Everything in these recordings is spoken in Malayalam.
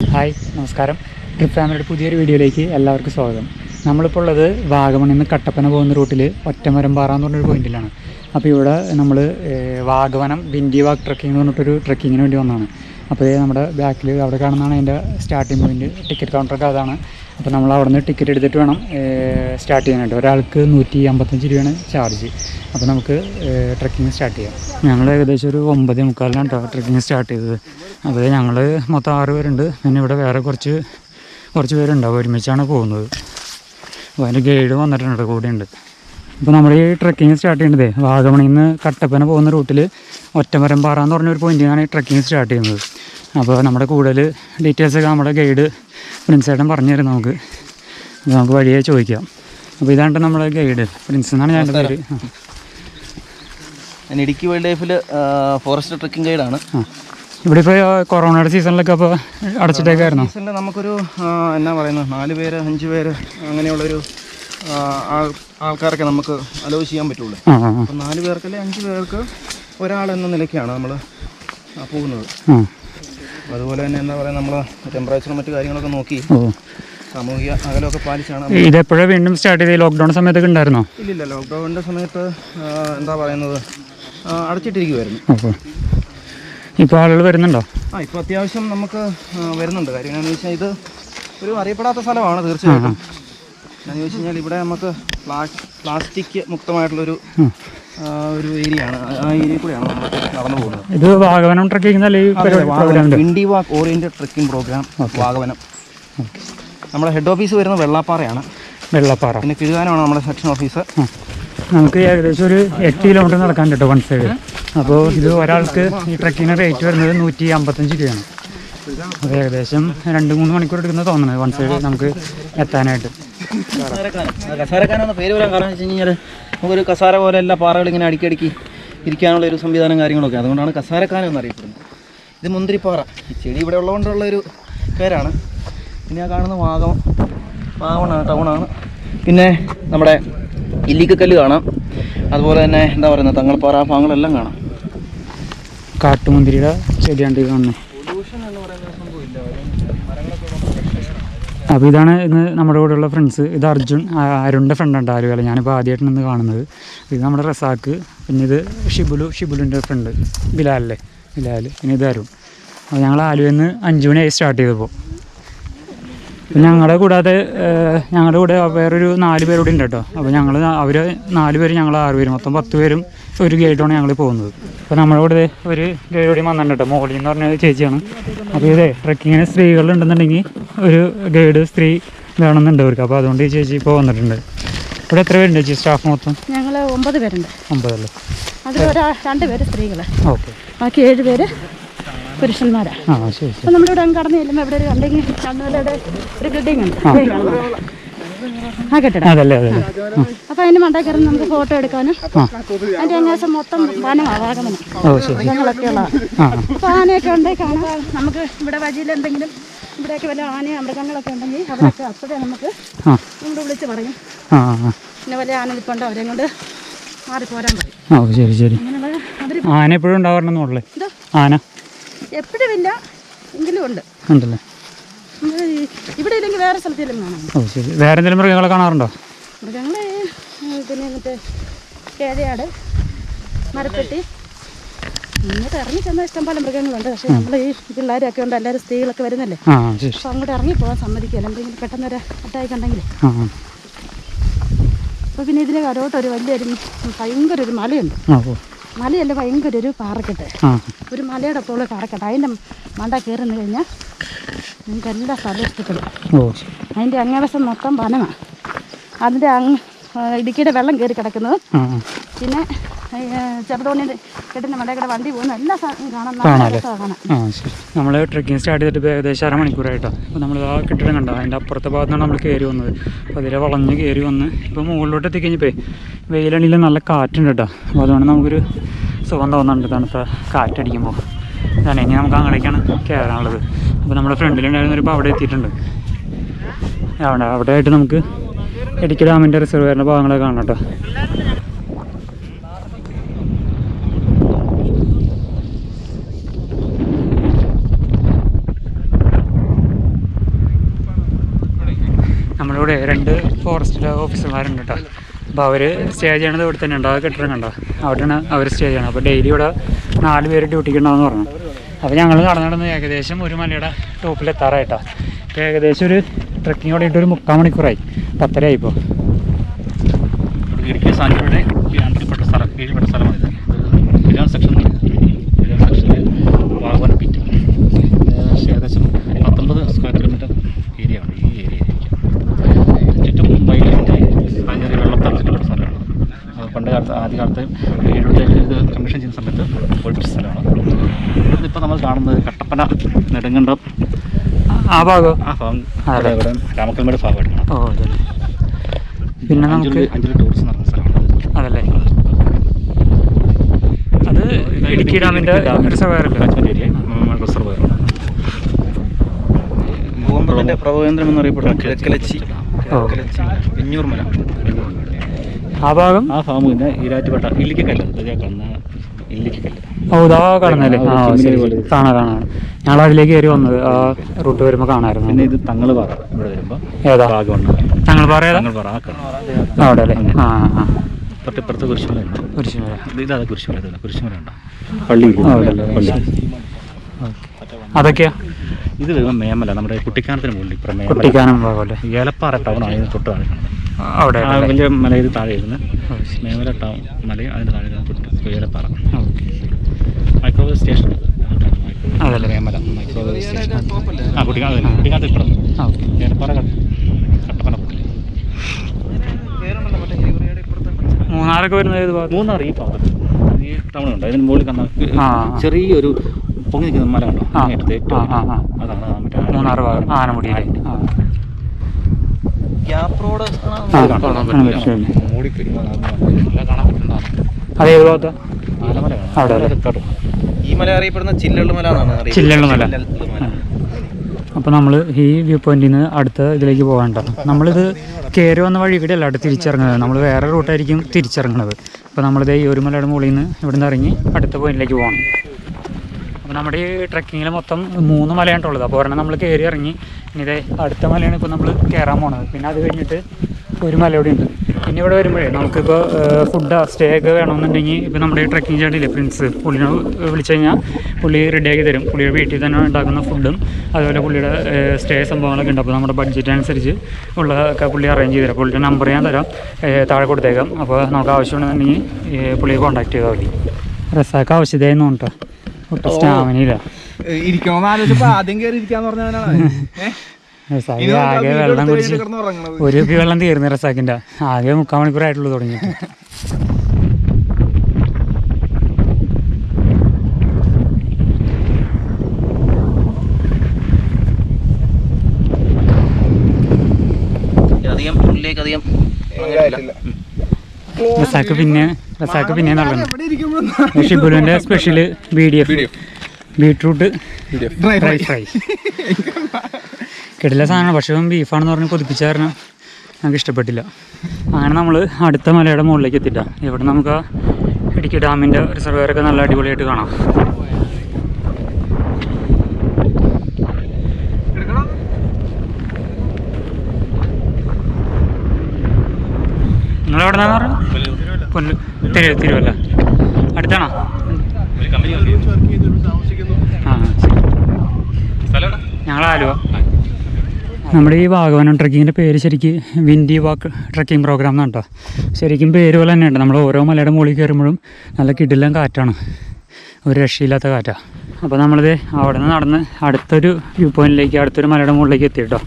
ഹായ് നമസ്കാരം. ട്രിപ്പ് ഫാമിലിയുടെ പുതിയൊരു വീഡിയോയിലേക്ക് എല്ലാവർക്കും സ്വാഗതം. നമ്മളിപ്പോൾ ഉള്ളത് വാഗമണിൽ നിന്ന് കട്ടപ്പന പോകുന്ന റൂട്ടിൽ ഒറ്റമരം പാറ എന്ന് പറഞ്ഞൊരു പോയിന്റിലാണ്. അപ്പോൾ ഇവിടെ നമ്മൾ വാഗവനം ബിൻഡി വാഗ് ട്രക്കിംഗ് എന്ന് പറഞ്ഞിട്ടൊരു ട്രക്കിങ്ങിന് വേണ്ടി വന്നതാണ്. അപ്പോൾ നമ്മുടെ ബാക്കിൽ അവിടെ കാണുന്നതാണ് അതിന്റെ സ്റ്റാർട്ടിംഗ് പോയിന്റ് ടിക്കറ്റ് കൗണ്ടറൊക്കെ അതാണ്. അപ്പോൾ നമ്മൾ അവിടെ നിന്ന് ടിക്കറ്റ് എടുത്തിട്ട് വേണം സ്റ്റാർട്ട് ചെയ്യാനായിട്ട്. ഒരാൾക്ക് നൂറ്റി അമ്പത്തഞ്ച് രൂപയാണ് ചാർജ് അപ്പോൾ നമുക്ക് ട്രക്കിങ് സ്റ്റാർട്ട് ചെയ്യാം. ഞങ്ങൾ ഏകദേശം ഒരു ഒമ്പത് മുക്കാലിനാണ് കേട്ടോ ട്രക്കിംഗ് സ്റ്റാർട്ട് ചെയ്തത്. അപ്പോൾ ഞങ്ങൾ മൊത്തം ആറ് പേരുണ്ട്. പിന്നെ ഇവിടെ വേറെ കുറച്ച് കുറച്ച് പേരുണ്ടാവും ഒരുമിച്ചാണ് പോകുന്നത്. അപ്പോൾ അതിന്റെ ഗൈഡ് വന്നിട്ടുണ്ട് കൂടെ ഉണ്ട് അപ്പോൾ നമ്മൾ ഈ ട്രക്കിങ് സ്റ്റാർട്ട് ചെയ്യേണ്ടത് വാഗമണിയിൽ നിന്ന് കട്ടപ്പന പോകുന്ന റൂട്ടിൽ ഒറ്റമരം പാറ എന്ന് പറഞ്ഞൊരു പോയിന്റിൽ നിന്നാണ് ഈ ട്രക്കിങ് സ്റ്റാർട്ട് ചെയ്യുന്നത്. അപ്പോൾ നമ്മുടെ കൂടുതൽ ഡീറ്റെയിൽസൊക്കെ നമ്മുടെ ഗൈഡ് പ്രിൻസേട്ടൻ പറഞ്ഞു തരും നമുക്ക്. നമുക്ക് വഴിയെ ചോദിക്കാം. അപ്പോൾ ഇതാണ് നമ്മുടെ ഗൈഡ് പ്രിൻസ് എന്നാണ് ഞാൻ പേര്? ഞാൻ ഇടുക്കി വൈൽഡ് ലൈഫിൽ ഫോറസ്റ്റ് ട്രക്കിംഗ് ഗൈഡാണ് ഇവിടെ ഇപ്പോൾ കൊറോണയുടെ സീസണിലൊക്കെ അപ്പോൾ അടച്ചിട്ടേക്കായിരുന്നു? സീസണിൽ നമുക്കൊരു എന്നാ പറയുന്നത് നാല് പേര് അഞ്ച് പേര് അങ്ങനെയുള്ളൊരു ആൾക്കാരൊക്കെ നമുക്ക് അലോ ചെയ്യാൻ പറ്റുള്ളൂ. അപ്പം നാല് പേർക്കല്ലേ അഞ്ച് പേർക്ക് ഒരാൾ എന്ന നിലയ്ക്കാണ് നമ്മൾ പോകുന്നത്. അതുപോലെ തന്നെ എന്താ പറയുക നമ്മൾ ടെമ്പറേച്ചറും മറ്റു കാര്യങ്ങളൊക്കെ നോക്കി സാമൂഹിക അകലമൊക്കെ പാലിച്ചാണ് ഇത് ഇതെപ്പോഴാണ് വീണ്ടും സ്റ്റാർട്ട് ചെയ്ത് ലോക്ക്ഡൗൺ സമയത്തൊക്കെ ഉണ്ടായിരുന്നോ? ഇല്ലില്ല ലോക്ക്ഡൗണിന്റെ സമയത്ത് എന്താ പറയുന്നത് അടച്ചിട്ടിരിക്കുമായിരുന്നു അപ്പോൾ ഇപ്പോൾ ആളുകൾ വരുന്നുണ്ടോ? ആ ഇപ്പോൾ അത്യാവശ്യം നമുക്ക് വരുന്നുണ്ട്. കാര്യം എന്താണെന്ന് വെച്ചാൽ ഇത് ഒരു അറിയപ്പെടാത്ത സ്ഥലമാണ് തീർച്ചയായിട്ടും. എന്താണെന്ന് വെച്ച് കഴിഞ്ഞാൽ ഇവിടെ നമുക്ക് പ്ലാ- പ്ലാസ്റ്റിക് മുക്തമായിട്ടുള്ളൊരു ഒരു ഏരിയ ആണ് ആ- ഏരിയ കൂടെയാണ് നമ്മൾ നടന്നു പോകുന്നത് ഇത് Vagavanam trekking windy walk oriented trekking programme Vagavanam നമ്മുടെ ഹെഡ് ഓഫീസ് വരുന്നത് വെള്ളാപ്പാറയാണ് വെള്ളപ്പാറ പിന്നെ കിഴുകാനാണ് നമ്മുടെ സെക്ഷൻ ഓഫീസ് നമുക്ക് ഏകദേശം ഒരു എട്ട് കിലോമീറ്റർ നടക്കാൻ കേട്ടോ വൺ സൈഡ് അപ്പോൾ ഇത് ഒരാൾക്ക് ഈ ട്രക്കിങ്ങിന് റേറ്റ് വരുന്നത് നൂറ്റി അമ്പത്തഞ്ച് രൂപയാണ് അത് ഏകദേശം രണ്ട് മൂന്ന് മണിക്കൂർ എടുക്കുന്ന തോന്നുന്നത് വൺ സൈഡ് നമുക്ക് എത്താനായിട്ട് പേര് വരാൻ കാരണം വെച്ച് കഴിഞ്ഞാൽ നമുക്കൊരു കസാര പോലെ എല്ലാ പാറകൾ ഇങ്ങനെ അടുക്കി അടുക്കി ഇരിക്കാനുള്ള ഒരു സംവിധാനം കാര്യങ്ങളൊക്കെ. അതുകൊണ്ടാണ് കസാരക്കാനം എന്നറിയപ്പെടുന്നത് ഇത് മുന്തിരിപ്പാറ. ഈ ചെടി ഇവിടെ ഉള്ളതുകൊണ്ടുള്ള ഒരു പേരാണ്. പിന്നെ ആ കാണുന്ന വാഗം വാഗമണ ടൗണാണ്. പിന്നെ നമ്മുടെ ഇല്ലിക്കക്കല്ല് കാണാം. അതുപോലെ തന്നെ എന്താ പറയുന്നത് തങ്ങൾപ്പാറ ഭാഗങ്ങളെല്ലാം കാണാം. കാട്ടുമുന്തിരിയുടെ ചെടിയാണ് ഇത് കാണുന്നത് പൊല്യൂഷൻ എന്ന് പറയുന്ന സംഭവമില്ല അപ്പോൾ ഇതാണ് ഇന്ന് നമ്മുടെ കൂടെയുള്ള ഫ്രണ്ട്സ് ഇത് അർജുൻ അരുണിന്റെ ഫ്രണ്ടാണ് ആലുവല ഞാനിപ്പോൾ ആദ്യമായിട്ട് ഇന്ന് കാണുന്നത്. ഇത് നമ്മുടെ റസാക്ക് പിന്നെ ഇത് ഷിബുലു ഷിബുലുന്റെ ഫ്രണ്ട് ബിലാലല്ലേ ബിലാൽ പിന്നെ ഇത് അരുൺ. അപ്പോൾ ഞങ്ങൾ ആലുവയിൽ നിന്ന് അഞ്ച് മണിയായി സ്റ്റാർട്ട് ചെയ്തപ്പോൾ ഞങ്ങളുടെ കൂടാതെ ഞങ്ങളുടെ കൂടെ വേറൊരു നാല് പേര് കൂടി ഉണ്ട് കേട്ടോ അപ്പോൾ ഞങ്ങൾ അവർ നാല് പേര് ഞങ്ങൾ ആറ് പേരും. മൊത്തം പത്ത് പേരും ഒരു ഗൈഡാണ് ഞങ്ങൾ പോകുന്നത്. അപ്പോൾ നമ്മുടെ കൂടെ ഒരു ഗൈഡ് കൂടി വന്നിട്ടുണ്ട് കേട്ടോ മോളി എന്ന് പറഞ്ഞ ചേച്ചിയാണ്. അപ്പോൾ ഇതേ ട്രക്കിങ്ങിന് സ്ത്രീകളുണ്ടെന്നുണ്ടെങ്കിൽ ഒരു ഗൈഡ് സ്ത്രീ വേണമെന്നുണ്ട് അവർക്ക് അപ്പോൾ അതുകൊണ്ട് ഈ ചേച്ചി ഇപ്പോൾ വന്നിട്ടുണ്ട്. ഇവിടെ എത്ര പേരുണ്ട് ചേച്ചി സ്റ്റാഫ് മൊത്തം? ഞങ്ങൾ ഒമ്പത് പേരുണ്ട്. ഒമ്പതല്ലേ? അതിൽ രണ്ട് പേര് സ്ത്രീകൾ ഓക്കെ. ബാക്കി ഏഴ് പേര് പുരുഷന്മാരാണ് അപ്പം നമ്മളിവിടെ അങ്ങ് കടന്നു ചെല്ലുമ്പോൾ ഇവിടെ ഒരു കണ്ടെങ്കിൽ ഒരു ബിൽഡിംഗ് ഉണ്ട്. ആ. കെട്ടിടം. അതല്ലേ അതല്ലേ. അപ്പോൾ അതിന് മണ്ടേ കയറി നമുക്ക് ഫോട്ടോ എടുക്കാനും അതിന്റെ അതിന്റെ മൊത്തം വനമാണ് വാഗമനം അപ്പോൾ ആനയൊക്കെ ഉണ്ടെങ്കിൽ കാണാം. നമുക്ക് ഇവിടെ വഴിയിൽ എന്തെങ്കിലും ഇവിടെയൊക്കെ വല്ല ആനയോ മൃഗങ്ങളൊക്കെ ഉണ്ടെങ്കിൽ അവരൊക്കെ അപ്പോഴേ നമുക്ക് നമ്മുടെ വിളിച്ച് പറയും. പിന്നെ വല്ല ആന നിൽപ്പുണ്ടോ അവരെ കൊണ്ട് മാറിപ്പോരാൻ പറയും. ശരി ആന എപ്പോഴും ഉണ്ടാവണം പറഞ്ഞേ ആന. എപ്പോഴും ഇല്ല എങ്കിലും ഉണ്ട്. ഉണ്ടല്ലേ? ഇവിടെ ഇല്ലെങ്കിൽ വേറെ സ്ഥലത്തിലും കാണാം. ഓ ശരി. വേറെ എന്തെങ്കിലും മൃഗങ്ങളെ കാണാറുണ്ടോ? മൃഗങ്ങളെ പിന്നെ മറ്റേ കേഴയാട് മരപ്പെട്ടി. ഇങ്ങോട്ട് ഇറങ്ങി ചെന്നാൽ ഇഷ്ടംപോലെ മൃഗങ്ങളുണ്ട്. പക്ഷേ നമ്മൾ ഈ പിള്ളേരൊക്കെ ഉണ്ട് എല്ലാവരും സ്ത്രീകളൊക്കെ വരുന്നല്ലേ? അപ്പൊ അങ്ങോട്ട് ഇറങ്ങി പോകാൻ സമ്മതിക്കില്ല. എന്തെങ്കിലും പെട്ടെന്ന് ഒരു അറ്റാക്ക് അപ്പൊ പിന്നെ ഇതിന് കരോട്ട് ഒരു വലിയൊരു ഭയങ്കര ഒരു മലയുണ്ട്. മലയല്ല ഭയങ്കര ഒരു പാറക്കെട്ട്. ഒരു മലയുടെ പോലെ പാറക്കെട്ട്. അതിന്റെ മണ്ട കയറി നിന്ന് കഴിഞ്ഞാൽ നിങ്ങൾക്ക് എല്ലാ സ്ഥലവും ഇഷ്ടപ്പെടും അതിന്റെ അങ്ങേവശം മൊത്തം വനമാണ് അതിന്റെ അങ്ങ് ഇടുക്കിയുടെ വെള്ളം കയറി കിടക്കുന്നത്. പിന്നെ ആ. ചെറുതോണിന്റെ കെട്ടിന്റെ വണ്ടി പോകുന്ന. എല്ലാ സാധനവും ആ ശരി. നമ്മൾ ട്രക്കിംഗ് സ്റ്റാർട്ട് ചെയ്തിട്ട് ഏകദേശം അരമണിക്കൂറായിട്ടോ അപ്പോൾ നമ്മൾ ആ കെട്ടിടം കണ്ടോ? അതിന്റെ അപ്പുറത്തെ ഭാഗത്താണ് നമ്മൾ കയറി വന്നത്. അപ്പോൾ അതിലെ വളഞ്ഞ് കയറി വന്ന് ഇപ്പോൾ മുകളിലോട്ട് എത്തിക്കഴിഞ്ഞപ്പോൾ വെയിലാണെങ്കിൽ നല്ല കാറ്റുണ്ട് കേട്ടോ. അപ്പോൾ അതുകൊണ്ട് നമുക്കൊരു സുഖം തോന്നുന്നുണ്ട്. തണുത്ത കാറ്റടിക്കുമ്പോൾ അതാണ് ഇനി നമുക്ക് അങ്ങടേക്കാണ് കയറാനുള്ളത് അപ്പോൾ നമ്മുടെ ഫ്രണ്ടിലുണ്ടായിരുന്നൊരു ഇപ്പോൾ അവിടെ എത്തിയിട്ടുണ്ട്. അവിടെ അവിടെ ആയിട്ട് നമുക്ക് ഇടുക്കി ഡാമിന്റെ റിസർവറിന്റെ ഭാഗങ്ങളൊക്കെ കാണാം കേട്ടോ ഇവിടെ രണ്ട് ഫോറസ്റ്റ് ഓഫീസർമാരുണ്ട് കേട്ടോ. അപ്പോൾ അവർ സ്റ്റേ ചെയ്യണത് ഇവിടെ തന്നെ ഉണ്ട് ആ കെട്ടിടം കണ്ടോ? അവിടെയാണ് അവർ സ്റ്റേ ചെയ്യണം അപ്പോൾ ഡെയിലി ഇവിടെ നാല് പേര് ഡ്യൂട്ടിക്ക് ഉണ്ടാവുമെന്ന് പറഞ്ഞു. അപ്പോൾ ഞങ്ങൾ നടന്ന് നടന്ന് ഏകദേശം ഒരു മലയുടെ ടോപ്പിൽ എത്താറായിട്ടോ ഇപ്പോൾ ഏകദേശം ഒരു ട്രക്കിംഗ് തുടങ്ങിയിട്ട് ഒരു മുക്കാൽ മണിക്കൂറായി. പത്തരയായിപ്പോൾ ഇടുക്കി സാഞ്ചിയുടെ അണ്ടറിൽപ്പെട്ട സ്ഥലം കീഴിൽപ്പെട്ട സ്ഥലമാണ് ഇത് കിരാൻ സെക്ഷൻ കിരാൻ സെക്ഷനിൽ വാഗവൻ പിറ്റ് ഏകദേശം പത്തൊമ്പത് സ്ക്വയർ കിലോമീറ്റർ ഏരിയ ഉണ്ട് ഈ ഏരിയയിലേക്ക് ചുറ്റും വൈകിട്ടായി ഭയങ്കര വെള്ളം തറച്ചിട്ടുള്ള സ്ഥലമാണ് അത് പണ്ട് കാലത്ത് ഇവിടെ ഇത് കമ്മീഷൻ ചെയ്യുന്ന സമയത്ത് ഒഴിപ്പിച്ച സ്ഥലമാണ് ഇവിടുന്ന് ഇപ്പോൾ നമ്മൾ കാണുന്നത് കട്ടപ്പന നെടുങ്കണ്ടം. ആ ഭാഗം. ആ ഭാഗം അതെ. ഇവിടെ രാമക്കൽമേട് ഭാഗമായിട്ടാണ്. ഓ അതെ പിന്നെ നമുക്ക് അഞ്ചൽ ടൂറിസം നടന്ന സ്ഥലമാണ്. അതല്ലേ? അത് ഇടുക്കി ഡാമിന്റെ റിസർവയർ. ഭൂകമ്പത്തിന്റെ പ്രഭവേന്ദ്രം എന്നറിയപ്പെടുന്ന കിഴക്കലച്ചി ഓ. പിഞ്ഞൂർ ആ ഭാഗം ആ പിന്നെ ഈരാറ്റുപേട്ട ഇതാ കാണുന്നല്ലേ ശരി കാണാം കാണാം. ഞങ്ങൾ അതിലേക്ക് കയറി വന്നത് ആ റൂട്ട് വരുമ്പോൾ പിന്നെ കാണാമായിരുന്നു ഇത് തങ്ങൾപാറ ഇവിടെ വരുമ്പോൾ ഏതാ? തങ്ങൾപാറ തങ്ങൾപാറ അവിടെ അല്ലേ ആ ആ തൊട്ടിപ്പുറത്ത് കുരിശുമല കുരിശുമല. ഇത് ഇതാ കുരിശുമല ഇതാ കുരിശുമല ഉണ്ട്? പള്ളി അതൊക്കെയാ? ഇത് വരുമ്പോൾ മേമല നമ്മുടെ കുട്ടിക്കാനത്തിന് മുകളിൽ കുട്ടിക്കാനം ഏലപ്പാറ ടൗണാണ് ഇതിന് തൊട്ട് കാണിക്കുന്നത് അവിടെ? വലിയ മല ഇത് താഴെ ഇരുന്ന്. മേമല ടൗൺ മലയും അതിന്റെ താഴെ ഇരുന്ന് ഓക്കെ. മൈക്രോവേവ് സ്റ്റേഷൻ അതല്ലേ? മേമല മൈക്രോവേവ് സ്റ്റേഷൻ ആ കുട്ടിക്കാന കുട്ടിക്കാനത്ത് ഇപ്പുറം ആ, ഓക്കെ. കട്ട- കട്ടപ്പന മൂന്നാറൊക്കെ വരുന്നത് ഏത് ഭാഗം മൂന്നാർ ഈ ഭാഗത്ത് ഈ ടൗണുണ്ട് ഉണ്ട് അതിന് മുകളിൽ കണ്ട. ചെറിയൊരു പൊങ്ങി നിൽക്കുന്ന മല ഏറ്റവും ആ. അതാണ് മറ്റേ. മൂന്നാർ ഭാഗം ആനമുടി ആ ഏത് ഭാഗത്ത്. അവിടെ. ഈ മല അറിയപ്പെടുന്ന ചില്ലള്ളു മല എന്നാണ് അറിയപ്പെടുന്നത്. ചില്ലള്ളു മല. അപ്പോൾ നമ്മൾ ഈ വ്യൂ പോയിന്റിൽ നിന്ന് അടുത്ത ഇതിലേക്ക് പോകണ്ട നമ്മളിത് കയറി വന്ന വഴി ഇവിടെ അല്ല അവിടെ തിരിച്ചിറങ്ങുന്നത്. നമ്മൾ വേറെ റൂട്ടായിരിക്കും തിരിച്ചിറങ്ങുന്നത്. അപ്പോൾ നമ്മളിത് ഈ ഒരു മലയുടെ മുകളിൽ നിന്ന് ഇവിടെ നിന്ന് ഇറങ്ങി അടുത്ത പോയിന്റിലേക്ക് പോകണം അപ്പോൾ നമ്മുടെ ഈ ട്രക്കിങ്ങിൽ മൊത്തം മൂന്ന് മലയാണ്ടുള്ളത് അപ്പോൾ ഒരെണ്ണം നമ്മൾ കയറി ഇറങ്ങി ഇനി ഇതേ അടുത്ത മലയാണ് ഇപ്പോൾ നമ്മൾ കയറാൻ പോണത്. പിന്നെ അത് കഴിഞ്ഞിട്ട് ഒരു മല ഇവിടെ ഉണ്ട്. പിന്നെ ഇവിടെ വരുമ്പോഴേ നമുക്കിപ്പോൾ ഫുഡ് സ്റ്റേ ഒക്കെ വേണമെന്നുണ്ടെങ്കിൽ ഇപ്പോൾ നമ്മുടെ ഈ ട്രക്കിംഗ് ചേട്ടില്ലേ പ്രിൻസ് പുള്ളിനെ വിളിച്ചു കഴിഞ്ഞാൽ പുള്ളി റെഡിയാക്കി തരും. പുള്ളിയുടെ വീട്ടിൽ തന്നെ ഉണ്ടാക്കുന്ന ഫുഡും അതുപോലെ പുള്ളിയുടെ സ്റ്റേ സംഭവങ്ങളൊക്കെ ഉണ്ട്. അപ്പോൾ നമ്മുടെ ബഡ്ജറ്റ് അനുസരിച്ച് ഉള്ളതൊക്കെ പുള്ളി അറേഞ്ച് ചെയ്ത് തരാം. പുള്ളിയുടെ നമ്പർ ഞാൻ തരാം. താഴെ കൊടുത്തേക്കാം. അപ്പോൾ നമുക്ക് ആവശ്യമുണ്ടെന്നുണ്ടെങ്കിൽ പുള്ളിയെ കോൺടാക്ട് ചെയ്താൽ മതി. റസാക്ക് ആവശ്യതയെന്ന് കേട്ടോ ഒട്ടും സ്റ്റാമിനില്ല ഇരിക്കണമെന്ന് ആലോചിച്ചപ്പോ ആദ്യം കയറി ഇരിക്കാന്ന് പറഞ്ഞവനാണ് ആകെ വെള്ളം കുടിച്ച് ഒരു വെള്ളം തീർന്നു റസാക്കിന്റെ ആകെ മുക്കാൽ മണിക്കൂറായിട്ടുള്ളൂ തുടങ്ങിയിട്ട്. അധികം ഉള്ളിലേക്ക് അധികം റസാക്ക് പിന്നെ റസാക്ക് പിന്നെ special video special B D F beetroot fry. Fry. കിടില സാധനമാണ്. പക്ഷേ ബീഫാണെന്ന് പറഞ്ഞ് കൊതിപ്പിച്ച കാരണം നമുക്ക് ഇഷ്ടപ്പെട്ടില്ല. അങ്ങനെ നമ്മൾ അടുത്ത മലയുടെ മുകളിലേക്ക് എത്തിട്ട ഇവിടെ നമുക്ക് ആ ഇടുക്കി ഡാമിന്റെ റിസർവേറൊക്കെ നല്ല അടിപൊളിയായിട്ട് കാണാം. നിങ്ങൾ എവിടെ നിന്നാണ് പറഞ്ഞത് പുല്ല് തിരു തിരുവല്ല. അടുത്താണോ? ഒരു കമ്പനി? ഞങ്ങൾ ആലുവ. നമ്മുടെ ഈ വാഗവനം ട്രക്കിങ്ങിന്റെ പേര് ശരിക്ക് വിൻഡി വാക്ക് ട്രക്കിംഗ് പ്രോഗ്രാം എന്നാണ് കേട്ടോ ശരിക്കും പേര് പോലെ തന്നെയുണ്ട്. നമ്മൾ ഓരോ മലയുടെ മുകളിൽ കയറുമ്പോഴും നല്ല കിടിലം കാറ്റാണ്. ഒരു രക്ഷയില്ലാത്ത കാറ്റാണ് അപ്പോൾ നമ്മളിത് അവിടെ നിന്ന് നടന്ന് അടുത്തൊരു വ്യൂ പോയിന്റിലേക്ക് അടുത്തൊരു മലയുടെ മുകളിലേക്ക് എത്തി കേട്ടോ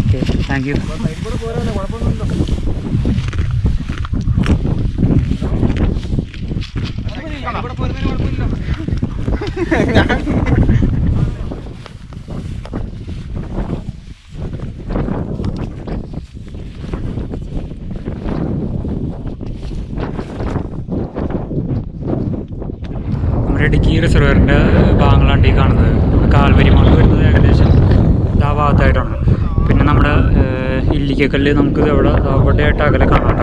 ഓക്കെ താങ്ക് യു ഇല്ലിക്കക്കല്ല് നമുക്ക് ഇവിടെ അവിടെയായിട്ട് അകലെ കാണാം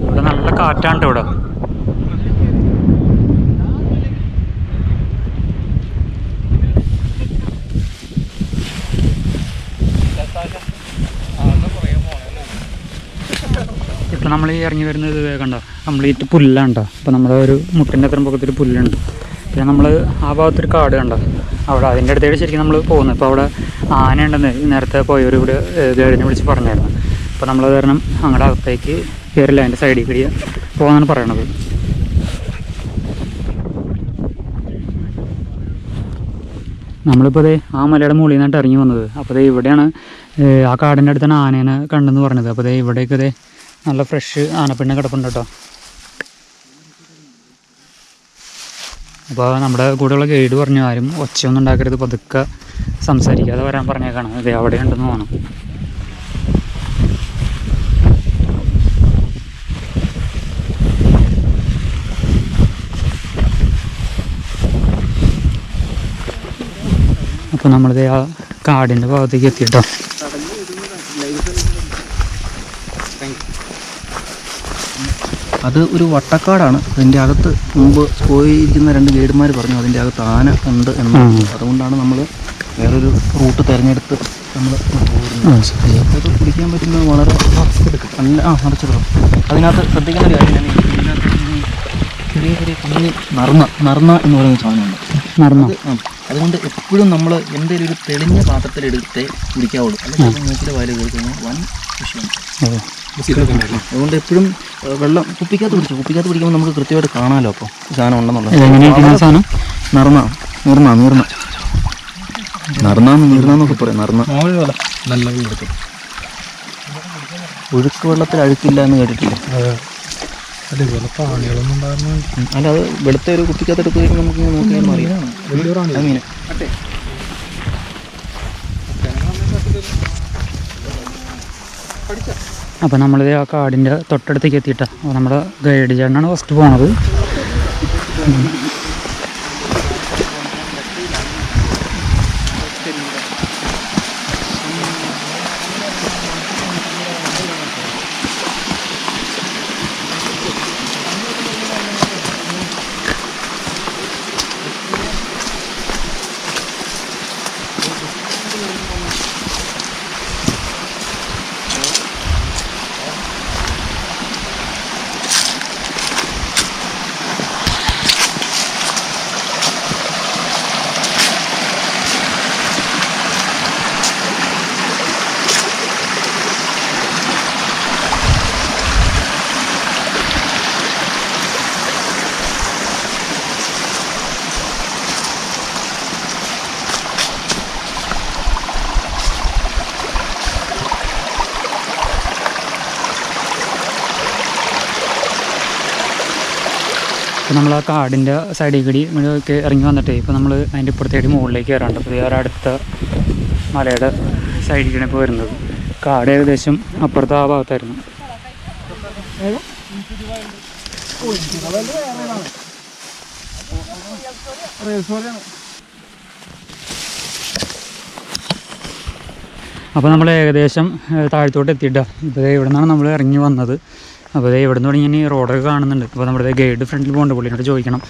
ഇവിടെ നല്ല കാറ്റാണ് ഇവിടെ. ഇപ്പൊ നമ്മൾ ഈ ഇറങ്ങി വരുന്നത് ഇത് കണ്ട? കംപ്ലീറ്റ് പുല്ലാണ് കേട്ടോ അപ്പം നമ്മുടെ ഒരു മുട്ടിന്റെ അത്രയും പൊക്കത്തിൽ പുല്ലുണ്ട്. പിന്നെ നമ്മൾ ആ ഭാഗത്തൊരു കാട് കണ്ടോ? അവിടെ അതിന്റെ അടുത്തേക്ക് ശരിക്കും നമ്മൾ പോകുന്നത് ഇപ്പോൾ അവിടെ ആന ഉണ്ടെന്ന് നേരത്തെ പോയവർ ഇവിടെ ഗൈഡിനെ വിളിച്ച് പറഞ്ഞായിരുന്നു. അപ്പോൾ നമ്മൾ കാരണം അങ്ങടെ അകത്തേക്ക് കയറില്ല അതിന്റെ സൈഡിൽ കൂടി പോകാമെന്നാണ് പറയണത്. നമ്മളിപ്പോൾ ദേ ആ മലയുടെ മുകളിൽ നിന്നിട്ട് ഇറങ്ങി വന്നത്. അപ്പോൾ ദേ ഇവിടെയാണ് ആ കാടിന്റെ അടുത്താണ് ആനേനെ കണ്ടെന്ന് പറഞ്ഞത്. അപ്പോൾ ദേ ഇവിടേക്ക് നല്ല ഫ്രഷ് ആനപ്പിണ്ണ കിടപ്പുണ്ട് കേട്ടോ. അപ്പോൾ നമ്മുടെ കൂടെയുള്ള ഗൈഡ് പറഞ്ഞു ആരും ഒച്ചയൊന്നും ഉണ്ടാക്കരുത് പതുക്കെ സംസാരിക്കാതെ വരാൻ പറഞ്ഞേക്കാണ്. അതെ അവിടെ ഉണ്ടെന്ന് തോന്നുന്നു. അപ്പോൾ നമ്മളിത് ആ കാടിന്റെ ഭാഗത്തേക്ക് എത്തിയിട്ടോ. അത് ഒരു വട്ടക്കാടാണ്. അതിന്റെ അകത്ത് മുമ്പ് പോയിരിക്കുന്ന രണ്ട് ഗൈഡുമാർ പറഞ്ഞു അതിന്റെ അകത്ത് ആന ഉണ്ട് എന്ന് അതുകൊണ്ടാണ് നമ്മൾ വേറൊരു റൂട്ട് തിരഞ്ഞെടുത്ത് നമ്മൾ പോകുന്നത് അത് പിടിക്കാൻ പറ്റുന്നത് വളരെ നല്ല ആ നിറച്ചെടുക്കും അതിനകത്ത് ശ്രദ്ധിക്കേണ്ട ഒരു കാര്യം തന്നെ ഇതിനകത്ത് ചെറിയ ചെറിയ കുഞ്ഞ് നർന്ന നർന്ന എന്ന് പറയുന്ന സാധനമുണ്ട്. നർന്ന അതുകൊണ്ട് എപ്പോഴും നമ്മൾ എന്തെങ്കിലും ഒരു തെളിഞ്ഞ പാത്രത്തിലെടുത്തേ കുടിക്കാവുള്ളൂ. അല്ലെങ്കിൽ മൂക്കിലെ വായിൽ കഴിഞ്ഞാൽ വൻ വിഷയമാണ് അതുകൊണ്ട് എപ്പോഴും വെള്ളം കുപ്പിക്കകത്ത് പിടിച്ചു കുപ്പിക്കകത്ത് പിടിക്കുമ്പോൾ നമുക്ക് കൃത്യമായിട്ട് കാണാമല്ലോ അപ്പോൾ. സാധനം ഉണ്ടെന്നുള്ളത്. സാധനം? നിറന്ന നീർന്ന നീർന്ന നിറന്നാന്ന് നീർന്നാന്നൊക്കെ പറയാം എടുക്കും. ഒഴുക്ക് വെള്ളത്തിൽ അഴുക്കില്ല എന്ന് കേട്ടിട്ടില്ല. അല്ല അത് വെളുത്ത ഒരു കുപ്പിക്കകത്ത് എടുത്ത് കഴിയുമ്പോൾ നമുക്ക് നോക്കിയാൽ അറിയാം മീൻ അപ്പോൾ നമ്മൾ ആ കാടിന്റെ തൊട്ടടുത്തേക്ക് എത്തിയിട്ടാണ് നമ്മുടെ ഗൈഡ് ചേട്ടനാണ് ഫസ്റ്റ് പോണത്. അപ്പോൾ നമ്മൾ ആ കാടിന്റെ സൈഡിൽ കൂടി ഇങ്ങോട്ട് ഇറങ്ങി വന്നിട്ട് ഇപ്പോൾ നമ്മൾ അതിന്റെ ഇപ്പുറത്തേക്ക് മുകളിലേക്ക് കയറാണ്ട് അപ്പോൾ വേറെ അടുത്ത മലയുടെ സൈഡിലാണ് ഇപ്പോൾ വരുന്നത്. കാട് ഏകദേശം അപ്പുറത്തെ ആ ഭാഗത്തായിരുന്നു. അപ്പോൾ നമ്മൾ ഏകദേശം താഴത്തോട്ട് എത്തിയിട്ടാണ് ഇപ്പോൾ ഇവിടെ നിന്നാണ് നമ്മൾ ഇറങ്ങി വന്നത്. അപ്പോൾ ഇതേ ഇവിടെ നിന്ന് തുടങ്ങി ഇനി റോഡൊക്കെ കാണുന്നുണ്ട്. അപ്പോൾ നമ്മുടെ ഗൈഡ് ഫ്രണ്ടിൽ പോകേണ്ട പുള്ളിനോട് ചോദിക്കണം.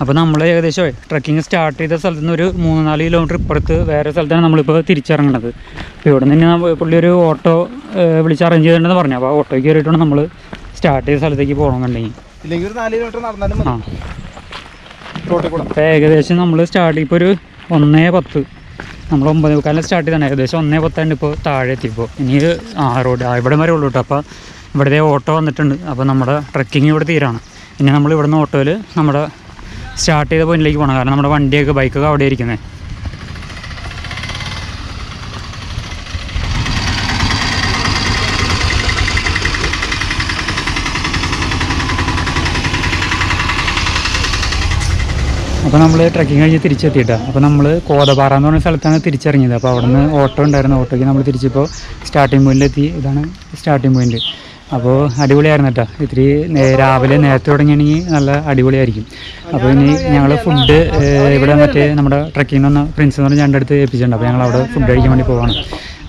അപ്പോൾ നമ്മൾ ഏകദേശം ട്രക്കിംഗ് സ്റ്റാർട്ട് ചെയ്ത സ്ഥലത്ത് നിന്ന് ഒരു മൂന്ന് നാല് കിലോമീറ്റർ ഇപ്പുറത്ത് വേറെ സ്ഥലത്താണ് നമ്മളിപ്പോൾ തിരിച്ചിറങ്ങുന്നത് അപ്പോൾ ഇവിടെ നിന്ന് തന്നെ പുള്ളി ഒരു ഓട്ടോ വിളിച്ച് അറേഞ്ച് ചെയ്തിട്ടുണ്ടെന്ന് പറഞ്ഞു. അപ്പോൾ ഓട്ടോയ്ക്ക് കയറിയിട്ടാണ് നമ്മൾ സ്റ്റാർട്ട് ചെയ്ത സ്ഥലത്തേക്ക് പോകണമെന്നുണ്ടെങ്കിൽ. ഇല്ലെങ്കിൽ ഒരു നാല് കിലോമീറ്റർ നടന്നാലും ആ. അപ്പോൾ ഏകദേശം നമ്മൾ സ്റ്റാർട്ട് ഇപ്പോൾ ഒരു ഒന്നേ പത്ത്. നമ്മൾ ഒമ്പത് മുക്കാലിന് സ്റ്റാർട്ട് ചെയ്താണ് ഏകദേശം ഒന്നേ പത്താണ്ട് ഇപ്പോൾ താഴെ എത്തിയപ്പോൾ ഇനി ആ റോഡ് ആ ഇവിടെ വരെ ഉള്ളൂ കേട്ടോ. അപ്പോൾ ഇവിടുത്തെ ഓട്ടോ വന്നിട്ടുണ്ട്. അപ്പോൾ നമ്മുടെ ട്രക്കിംഗ് ഇവിടെ തീരാണ്. ഇനി നമ്മൾ ഇവിടുന്ന് ഓട്ടോയിൽ നമ്മുടെ സ്റ്റാർട്ട് ചെയ്ത പോയിന്റിലേക്ക് പോകണം കാരണം നമ്മുടെ വണ്ടിയൊക്കെ ബൈക്കൊക്കെ അവിടെ ഇരിക്കുന്നത് അപ്പോൾ നമ്മൾ ട്രക്കിംഗ് കഴിഞ്ഞ് തിരിച്ചെത്തിയിട്ടാണ് അപ്പോൾ നമ്മൾ കോതപാറ എന്ന് പറഞ്ഞ സ്ഥലത്താണ് തിരിച്ചിറങ്ങിയത്. അപ്പോൾ അവിടെ നിന്ന് ഓട്ടോ ഉണ്ടായിരുന്നു. ഓട്ടോയ്ക്ക് നമ്മൾ തിരിച്ചിപ്പോൾ സ്റ്റാർട്ടിംഗ് പോയിന്റിലെത്തി ഇതാണ് സ്റ്റാർട്ടിംഗ് പോയിന്റ് അപ്പോൾ അടിപൊളിയായിരുന്നു കേട്ടോ. ഇത്തിരി രാവിലെ നേരത്തെ തുടങ്ങിയാണെങ്കിൽ നല്ല അടിപൊളിയായിരിക്കും. അപ്പോൾ ഇനി ഞങ്ങൾ ഫുഡ് ഇവിടെ മറ്റേ നമ്മുടെ ട്രക്കിംഗ് വന്ന ഫ്രണ്ട്സ് എന്ന് പറഞ്ഞ രണ്ടടുത്ത് ഏൽപ്പിച്ചിട്ടുണ്ട്. അപ്പോൾ ഞങ്ങൾ അവിടെ ഫുഡ് കഴിക്കാൻ വേണ്ടി പോവാണ്.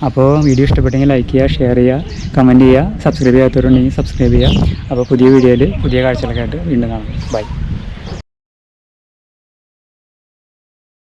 അപ്പോൾ വീഡിയോ ഇഷ്ടപ്പെട്ടെങ്കിൽ ലൈക്ക് ചെയ്യുക ഷെയർ ചെയ്യുക കമന്റ് ചെയ്യുക സബ്സ്ക്രൈബ് ചെയ്യാത്തവരുണ്ടെങ്കിൽ സബ്സ്ക്രൈബ് ചെയ്യുക. അപ്പോൾ പുതിയ വീഡിയോയിൽ പുതിയ കാഴ്ചകളൊക്കെ ആയിട്ട് വീണ്ടും കാണാം. ബൈ